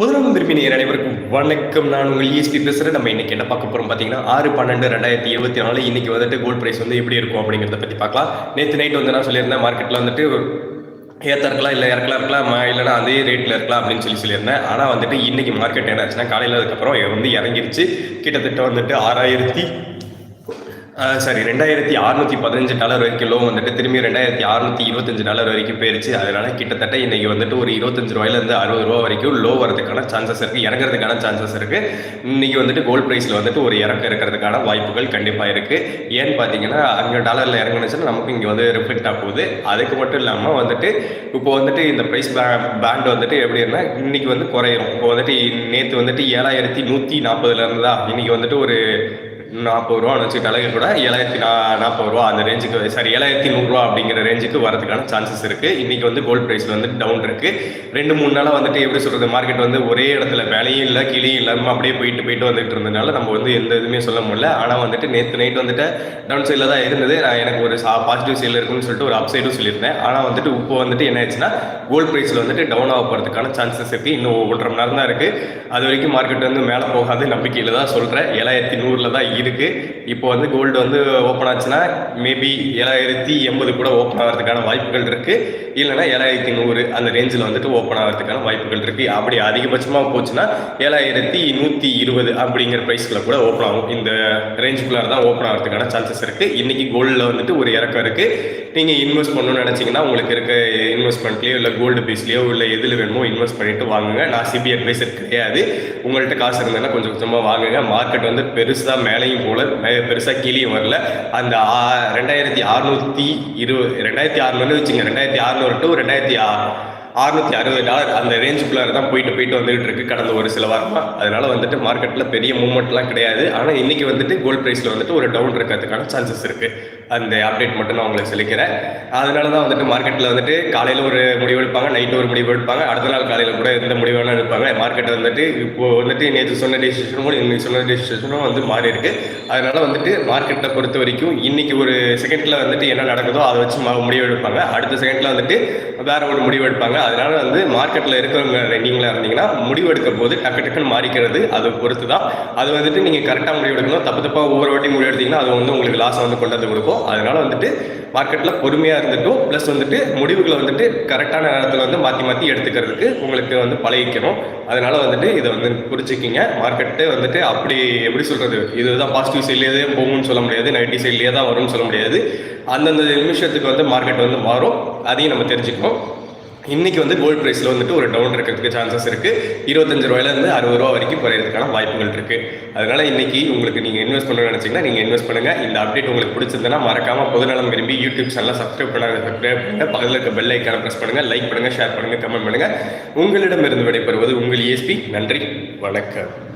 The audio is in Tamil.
முதலாம் விரும்பி நேர் அனைவருக்கும் வணக்கம். நான் உங்கள் இஎஸ்பி பேசுகிறேன் நம்ம இன்னைக்கு என்ன பார்க்க போகிறோம் பார்த்தீங்கன்னா ஆறு பன்னெண்டு ரெண்டாயிரத்தி இருபத்தி நாலு இன்னைக்கு வந்துட்டு கோல்ட் ப்ரைஸ் வந்து எப்படி இருக்கும் அப்படிங்கிறத பற்றி பார்க்கலாம். நேற்று நைட் வந்து நான் சொல்லியிருந்தேன் மார்க்கெட்டில் வந்துட்டு ஏற்ற இருக்கலாம் இல்லை இறக்கலாம் இருக்கலாம் இல்லைனா அதே ரேட்டில் இருக்கலாம் அப்படின்னு சொல்லி சொல்லியிருந்தேன். ஆனால் வந்துட்டு இன்னைக்கு மார்க்கெட் என்ன ஆச்சுன்னா காலையில் அதுக்கப்புறம் வந்து இறங்கிருச்சு. கிட்டத்தட்ட வந்துட்டு ஆறாயிரத்தி சாரி ரெண்டாயிரத்தி அறுநூத்தி பதினஞ்சு டாலர் வரைக்கும் லோ வந்துட்டு திரும்பி ரெண்டாயிரத்தி அறுநூத்தி இருபத்தஞ்சு டாலர் வரைக்கும் போயிருச்சு. அதனால கிட்டத்தட்ட இன்னைக்கு வந்துட்டு ஒரு இருபத்தஞ்சு ரூபாயிலேருந்து அறுபது ரூபா வரைக்கும் லோ வரதுக்கான சான்சஸ் இருக்குது இறங்குறதுக்கான சான்சஸ் இருக்குது இன்னைக்கு வந்துட்டு கோல்ட் ப்ரைஸில் வந்துட்டு ஒரு இறக்கம் இருக்கிறதுக்கான வாய்ப்புகள் கண்டிப்பாக இருக்குது ஏன்னு பார்த்தீங்கன்னா அங்கே டாலரில் இறங்குனுச்சுன்னா நமக்கு இங்கே வந்து ரிஃப்ளெக்ட் ஆகுது அதுக்கு மட்டும் இல்லாமல் வந்துட்டு இப்போ வந்துட்டு இந்த ப்ரைஸ் பேண்ட் வந்துட்டு எப்படின்னா இன்னைக்கு வந்து குறையும் இப்போ வந்துட்டு நேற்று வந்துட்டு ஏழாயிரத்தி நூற்றி நாற்பதுலேருந்து தான் இன்னைக்கு வந்துட்டு ஒரு நாற்பது ரூபான்னு வச்சுக்கிட்டாலே கூட ஏழாயிரத்தி நா நாற்பது ரூபா அந்த ரேஞ்சுக்கு சாரி ஏழாயிரத்தி நூறுரூவா அப்படிங்கிற ரேஞ்சுக்கு வரதுக்கான சான்சஸ் இருக்குது இன்றைக்கி வந்து கோல்ட் ப்ரைஸ் வந்து டவுன் இருக்குது ரெண்டு மூணு நாளாக வந்துட்டு எப்படி சொல்கிறது மார்க்கெட் வந்து ஒரே இடத்துல வேலையும் இல்லை கீழேயும் இல்லாமல் அப்படியே போயிட்டு போயிட்டு வந்துட்டு இருந்ததுனால நம்ம வந்து எந்த இதுவுமே சொல்ல முடியல. ஆனால் வந்துட்டு நேற்று நைட் வந்துட்டு டவுன் சைடில் தான் இருந்தது. நான் எனக்கு ஒரு பாசிட்டிவ் சைடில் இருக்குன்னு சொல்லிட்டு ஒரு அப்சைடும் சொல்லியிருந்தேன். ஆனால் வந்துட்டு இப்போ வந்துட்டு என்ன ஆச்சுன்னா கோல்ட் ப்ரைஸில் வந்துட்டு டவுன் ஆக போகிறதுக்கான சான்சஸ் இருக்குது இன்னும் ஒன்றரை மணி நேரம் தான் இருக்குது அது வரைக்கும் மார்க்கெட் வந்து மேலே போகாது நம்பிக்கையில் தான் சொல்கிறேன் ஏழாயிரத்தி நூறில் தான் இருக்குது இப்போ வந்து கோல்டு வந்து ஓப்பன் ஆச்சுன்னா மேபி ஏழாயிரத்தி எண்பது கூட ஓப்பன் ஆகிறதுக்கான வாய்ப்புகள் இருக்குது இல்லைன்னா ஏழாயிரத்தி நூறு அந்த ரேஞ்சில் வந்துட்டு ஓப்பன் ஆகிறதுக்கான வாய்ப்புகள் இருக்குது அப்படி அதிகபட்சமாக போச்சுன்னா ஏழாயிரத்தி நூற்றி இருபது அப்படிங்கிற ப்ரைஸ்க்குள்ள கூட ஓப்பன் ஆகும். இந்த ரேஞ்சுக்குள்ளார தான் ஓப்பன் ஆகிறதுக்கான சான்சஸ் இருக்குது இன்றைக்கி கோல்டில் வந்துட்டு ஒரு இறக்கம் இருக்குது நீங்கள் இன்வெஸ்ட் பண்ணணும்னு நினச்சிங்கன்னா உங்களுக்கு இருக்க இன்வெஸ்ட்மெண்ட்லேயோ இல்லை கோல்டு பீஸ்லேயோ இல்லை எதில் வேணுமோ இன்வெஸ்ட் பண்ணிட்டு வாங்குங்க. நான் சிபி அட்வைசர் கிடையாது. உங்கள்கிட்ட காசு இருந்ததுன்னா கொஞ்சம் கொஞ்சமாக வாங்குங்க. மார்க்கெட் வந்து பெருசாக மேலேயும் போல பெருசாக கீழேயும் வரல. அந்த ஆ- ரெண்டாயிரத்தி அறுநூத்தி இருபது ரெண்டாயிரத்தி அறுநூறு வச்சுங்க ரெண்டாயிரத்தி அறுநூறு டு ரெண்டாயிரத்தி அறுநூத்தி அறுபது டாலர் அந்த ரேஞ்சுக்குள்ளார தான் போயிட்டு போயிட்டு வந்துகிட்டு இருக்கு கடந்த ஒரு சில வாரமாக அதனால வந்துட்டு மார்க்கெட்ல பெரிய மூவ்மெண்ட்லாம் கிடையாது. ஆனால் இன்னைக்கு வந்துட்டு கோல்ட் பிரைஸ்ல வந்துட்டு ஒரு டவுன் இருக்கிறதுக்கான சான்சஸ் இருக்கு. அந்த அப்டேட் மட்டும் நான் உங்களுக்கு சொல்லிக்கிறேன். அதனால தான் வந்துட்டு மார்க்கெட்டில் வந்துட்டு காலையில் ஒரு முடிவு எடுப்பாங்க நைட்டு ஒரு முடிவு எடுப்பாங்க அடுத்த நாள் காலையில் கூட எந்த முடிவு எடுப்பாங்க. மார்க்கெட் வந்துட்டு இப்போ வந்துட்டு நேற்று சொன்ன டெசிஷனும் இன்னைக்கு சொன்ன டிசிஷனும் வந்து மாறி இருக்கு. அதனால வந்துட்டு மார்க்கெட்டை பொறுத்த வரைக்கும் இன்னைக்கு ஒரு செகண்டில் வந்துட்டு என்ன நடக்குதோ அதை வச்சு முடிவு எடுப்பாங்க. அடுத்த செகண்டில் வந்துட்டு வேற ஒரு முடிவு எடுப்பாங்க. அதனால வந்து மார்க்கெட்டில் இருக்கிறவங்க நீங்களாக இருந்தீங்கன்னா முடிவு எடுக்க போது டக்கு டக்குன்னு மாறிக்கிறது அது பொறுத்து தான் அது வந்துட்டு நீங்கள் கரெக்டாக முடிவு எடுக்கணும். தப்பு தப்பாக ஒவ்வொரு வாட்டி முடிவு எடுத்தீங்கன்னா அது வந்து உங்களுக்கு லாஸை வந்து கொண்டு வந்து கொடுக்கும். அதனால வந்துட்டு மார்க்கெட்டில் பொறுமையாக இருந்துட்டும் ப்ளஸ் வந்துட்டு முடிவுகளை வந்துட்டு கரெக்டான நேரத்தில் வந்து மாற்றி மாற்றி எடுத்துக்கிறதுக்கு உங்களுக்கு வந்து பழகிக்கணும். அதனால வந்துட்டு இதை வந்து புரிச்சுக்கிங்க மார்க்கெட்டு வந்துட்டு அப்படி எப்படி சொல்கிறது இதுதான் பாசிட்டிவ் சைட்லேயே போகும்னு சொல்ல முடியாது. நெகட்டிவ் சைட்லேயே தான் வரும்னு சொல்ல முடியாது. அந்தந்த நிமிஷத்துக்கு வந்து மார்க்கெட் வந்து மாறும். அதையும் நம்ம தெரிஞ்சுக்கணும். இன்னைக்கு வந்து கோல்ட் ப்ரைஸில் வந்துட்டு ஒரு டவுன் இருக்கிறதுக்கு சான்சஸ் இருக்கு. இருபத்தஞ்சு ரூபாயிலேருந்து அறுபது ரூபா வரைக்கும் குறையிறதுக்கான வாய்ப்புகள் இருக்கு. அதனால இன்னைக்கு உங்களுக்கு நீங்கள் இன்வெஸ்ட் பண்ணணும்னு நினச்சிங்கன்னா நீங்கள் இன்வெஸ்ட் பண்ணுங்கள் இந்த அப்டேட் உங்களுக்கு பிடிச்சிருந்தனா மறக்காம பொதுநலம் விரும்பி யூடியூப் சேனலை சப்ஸ்கிரைப் பண்ணாங்க சப்ஸ்கிரைப் பண்ணுங்கள் பக்கத்தில் இருக்க பெல் ஐக்கான ப்ரெஸ் பண்ணுங்கள் லைக் பண்ணுங்கள் ஷேர் பண்ணுங்கள் கமெண்ட் பண்ணுங்கள் உங்களிடமிருந்து விடைபெறுவது உங்கள் இஎஸ்பி நன்றி. வணக்கம்.